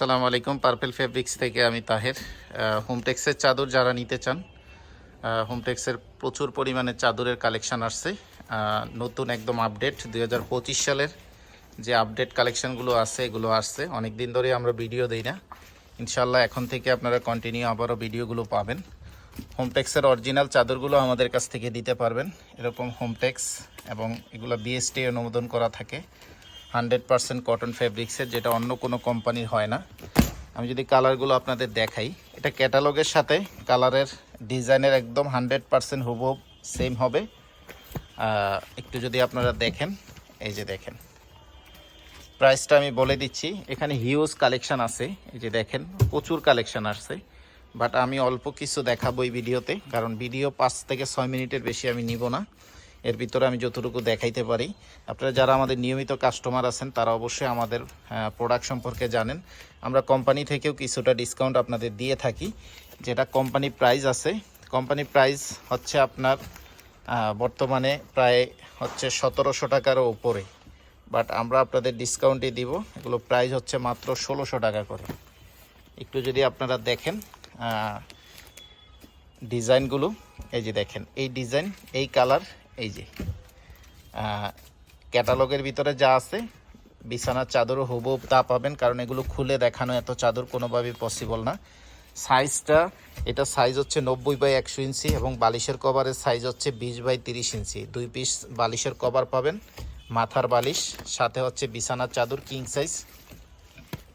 আসসালামু আলাইকুম purple fabrics থেকে আমি তাহের। হোমটেক্সের চাদর যারা নিতে চান হোমটেক্সের প্রচুর পরিমাণে চাদরের কালেকশান আসছে। নতুন একদম আপডেট দু হাজার পঁচিশ সালের যে আপডেট কালেকশানগুলো আছে, এগুলো আসছে। অনেক দিন ধরে আমরা ভিডিও দিই না। ইনশাল্লাহ এখন থেকে আপনারা কন্টিনিউ আবারও ভিডিওগুলো পাবেন। হোমটেক্সের অরিজিনাল চাদরগুলো আমাদের কাছ থেকে দিতে পারবেন। এরকম হোমটেক্স এবং এগুলো বিএসটি অনুমোদন করা থাকে। হান্ড্রেড পার্সেন্ট কটন ফেব্রিক্সের যেটা অন্য কোনো কোম্পানির হয় না। আমি যদি কালারগুলো আপনাদের দেখাই, এটা ক্যাটালগের সাথে কালারের ডিজাইনের একদম হান্ড্রেড পার্সেন্ট হুবহু সেম হবে। একটু যদি আপনারা দেখেন, এই যে দেখেন। প্রাইসটা আমি বলে দিচ্ছি, এখানে হিউজ কালেকশান আছে। এই যে দেখেন, প্রচুর কালেকশান আসছে। বাট আমি অল্প কিছু দেখাবো এই ভিডিওতে, কারণ ভিডিও পাঁচ থেকে ছয় মিনিটের বেশি আমি নিব না। এর ভিতরে আমি যতটুকু দেখাইতে পারি, আপনারা যারা আমাদের নিয়মিত কাস্টমার আছেন, তারা অবশ্যই আমাদের প্রোডাক্ট সম্পর্কে জানেন। আমরা কোম্পানি থেকেও কিছুটা ডিসকাউন্ট আপনাদের দিয়ে থাকি, যেটা কোম্পানি প্রাইস আছে। কোম্পানি প্রাইস হচ্ছে আপনার বর্তমানে প্রায় হচ্ছে সতেরোশো টাকারও উপরে। বাট আমরা আপনাদের ডিসকাউন্টই দিব, এগুলো প্রাইস হচ্ছে মাত্র ষোলোশো টাকা করে। একটু যদি আপনারা দেখেন ডিজাইনগুলো এই যে দেখেন, এই ডিজাইন এই কালার এই যে ক্যাটালগের ভিতরে যা আছে, বিছানার চাদরও হুবহু তা পাবেন, কারণ এগুলো খুলে দেখানো এত চাদর কোনোভাবেই পসিবল না। সাইজটা এটা সাইজ হচ্ছে নব্বই বাই একশো ইঞ্চি এবং বালিশের কভারের সাইজ হচ্ছে বিশ বাই তিরিশ ইঞ্চি। দুই পিস বালিশের কভার পাবেন, মাথার বালিশ, সাথে হচ্ছে বিছানার চাদর কিং সাইজ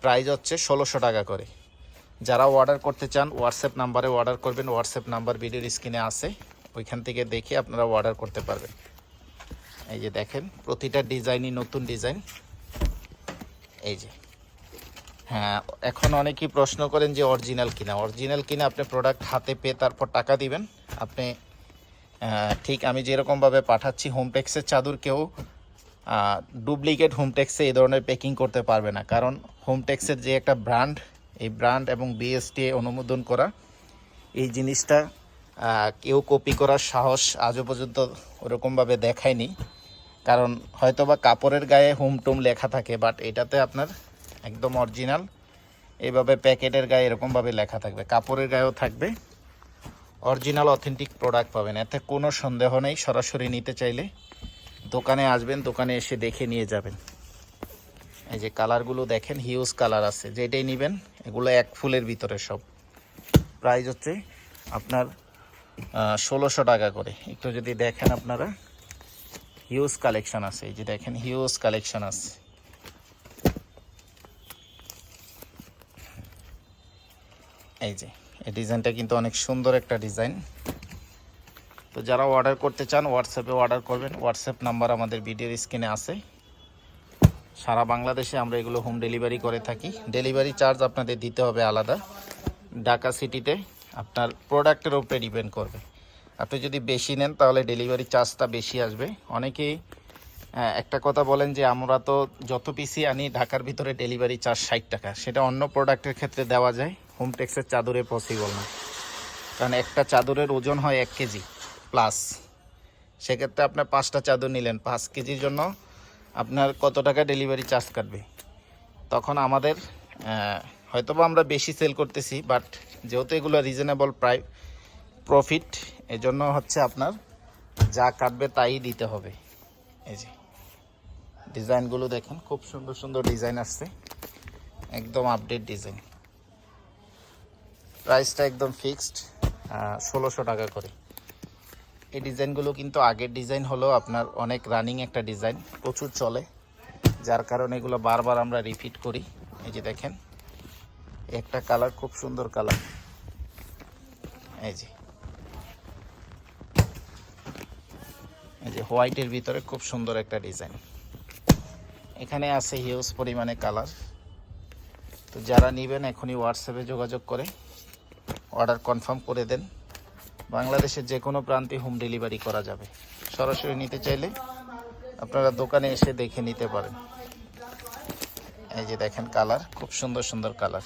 প্রাইস হচ্ছে ষোলোশো টাকা করে। যারা অর্ডার করতে চান হোয়াটসঅ্যাপ নাম্বারে অর্ডার করবেন হোয়াটসঅ্যাপ নাম্বার ভিডিওর স্ক্রিনে আছে। ওইখান থেকে দেখে আপনারা অর্ডার করতে পারবেন। এই যে দেখেন, প্রতিটা ডিজাইনই নতুন ডিজাইন। এই যে। হ্যাঁ এখন অনেকেই প্রশ্ন করেন যে অরিজিনাল কিনা। অরিজিনাল কিনা আপনি প্রোডাক্ট হাতে পেয়ে তারপর টাকা দিবেন। আপনি ঠিক আমি যেরকমভাবে পাঠাচ্ছি হোমটেক্সের চাদর কেউ ডুপ্লিকেট হোমটেক্সে এই ধরনের প্যাকিং করতে পারবে না। কারণ হোমটেক্সের যে একটা ব্র্যান্ড এই ব্র্যান্ড এবং বিএসটি অনুমোদন করা, এই জিনিসটা কেউ কপি করার সাহস আজও পর্যন্ত ওরকমভাবে দেখায়নি। কারণ হয়তোবা কাপড়ের গায়ে হোম টোম লেখা থাকে বাট এটাতে আপনার একদম অরিজিনাল এইভাবে প্যাকেটের গায়ে এরকমভাবে লেখা থাকবে। কাপড়ের গায়েও থাকবে। অরিজিনাল অথেন্টিক প্রোডাক্ট পাবেন। এতে কোনো সন্দেহ নেই। সরাসরি নিতে চাইলে দোকানে আসবেন, দোকানে এসে দেখে নিয়ে যাবেন। এই যে কালারগুলো দেখেন হিউজ কালার আছে। যেটাই নেবেন, এগুলো এক ফুলের ভিতরে সব। প্রাইস হচ্ছে আপনার ষোলোশো টাকা করে। একটু যদি দেখেন আপনারা হিউজ কালেকশন আছে। এই যে দেখেন হিউজ কালেকশন আছে। এই যে, এই ডিজাইনটা কিন্তু অনেক সুন্দর একটা ডিজাইন। তো যারা অর্ডার করতে চান হোয়াটসঅ্যাপে অর্ডার করবেন। হোয়াটসঅ্যাপ নাম্বার আমাদের ভিডিওর স্ক্রিনে আছে। সারা বাংলাদেশে আমরা এগুলো হোম ডেলিভারি করে থাকি। ডেলিভারি চার্জ আপনাদের দিতে হবে আলাদা। ঢাকা সিটিতে আপনার প্রোডাক্টের উপরে ডিপেন্ড করবে। আপনি যদি বেশি নেন, তাহলে ডেলিভারি চার্জটা বেশি আসবে। অনেকেই একটা কথা বলেন যে, আমরা তো যত পিসি আনি, ঢাকার ভিতরে ডেলিভারি চার্জ ষাট টাকা। সেটা অন্য প্রোডাক্টের ক্ষেত্রে দেওয়া যায়। হোমটেক্সের চাদরে পসিবল না। কারণ একটা চাদরের ওজন হয় এক কেজি প্লাস সেক্ষেত্রে আপনার পাঁচটা চাদর নিলেন। পাঁচ কেজির জন্য আপনার কত টাকা ডেলিভারি চার্জ কাটবে? তখন আমাদের আহ, হয়তোবা আমরা বেশি সেল করতেছি বাট যেহেতু এগুলো রিজনেবল প্রাই প্রফিট এজন্য হচ্ছে আপনার যা কাটবে তাই দিতে হবে। এই যে ডিজাইনগুলো দেখেন খুব সুন্দর সুন্দর ডিজাইন আসছে একদম আপডেট ডিজাইন প্রাইসটা একদম ফিক্সড ষোলোশো টাকা করে। এই ডিজাইনগুলো কিন্তু আগের ডিজাইন হলো আপনার অনেক রানিং একটা ডিজাইন প্রচুর চলে। যার কারণে এগুলো বারবার আমরা রিপিট করি। এই যে দেখেন একটা কালার, খুব সুন্দর কালার। এই যে। এই যে হোয়াইটের ভিতরে খুব সুন্দর একটা ডিজাইন। এখানে আছে হিউজ পরিমাণে কালার। তো যারা নেবেন, এখনই হোয়াটসঅ্যাপে যোগাযোগ করে অর্ডার কনফার্ম করে দেন। বাংলাদেশের যে কোনো প্রান্তে হোম ডেলিভারি করা যাবে। সরাসরি নিতে চাইলে আপনারা দোকানে এসে দেখে নিতে পারেন। এই যে দেখেন কালার, খুব সুন্দর সুন্দর কালার।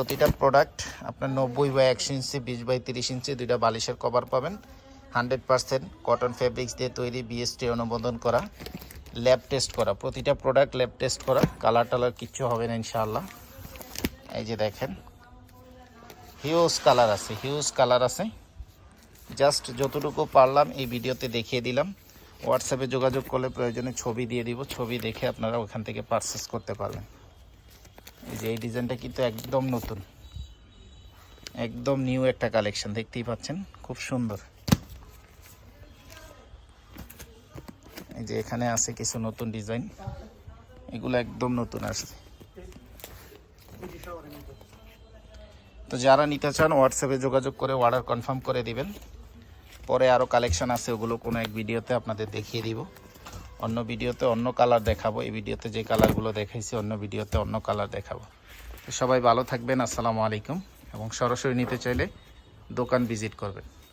প্রতিটা প্রোডাক্ট আপনার নব্বই বাই একশো ইঞ্চি, বিশ বাই তিরিশ ইঞ্চি দুইটা বালিশের কভার পাবেন। হান্ড্রেড পার্সেন্ট কটন ফেব্রিক্স দিয়ে তৈরি বিএসটি অনুমোদন করা ল্যাব টেস্ট করা, প্রতিটা প্রোডাক্ট ল্যাব টেস্ট করা কালার টালার কিচ্ছু হবে না ইনশাআল্লাহ। এই যে দেখেন হিউজ কালার আছে হিউজ কালার আছে। জাস্ট যতটুকু পারলাম এই ভিডিওতে দেখিয়ে দিলাম। হোয়াটসঅ্যাপে যোগাযোগ করলে প্রয়োজনে ছবি দিয়ে দিব, ছবি দেখে আপনারা ওখান থেকে পারচেস করতে পারবেন। এই যে এই ডিজাইনটা কিন্তু একদম নতুন। একদম নিউ একটা কালেকশন, দেখতেই পাচ্ছেন? খুব সুন্দর। এই যে এখানে আছে কিছু নতুন ডিজাইন। এগুলো একদম নতুন আসছে। তো যারা নিতে চান হোয়াটসঅ্যাপে যোগাযোগ করে অর্ডার কনফার্ম করে দিবেন। পরে আরও কালেকশন আছে, ওগুলো কোনো এক ভিডিওতে আপনাদের দেখিয়ে দিব। অন্য ভিডিওতে অন্য কালার দেখাবো, এই ভিডিওতে যে কালারগুলো দেখাইছি অন্য ভিডিওতে অন্য কালার দেখাবো। তো সবাই ভালো থাকবেন, আসসালামু আলাইকুম, এবং সরাসরি নিতে চাইলে দোকান ভিজিট করবেন।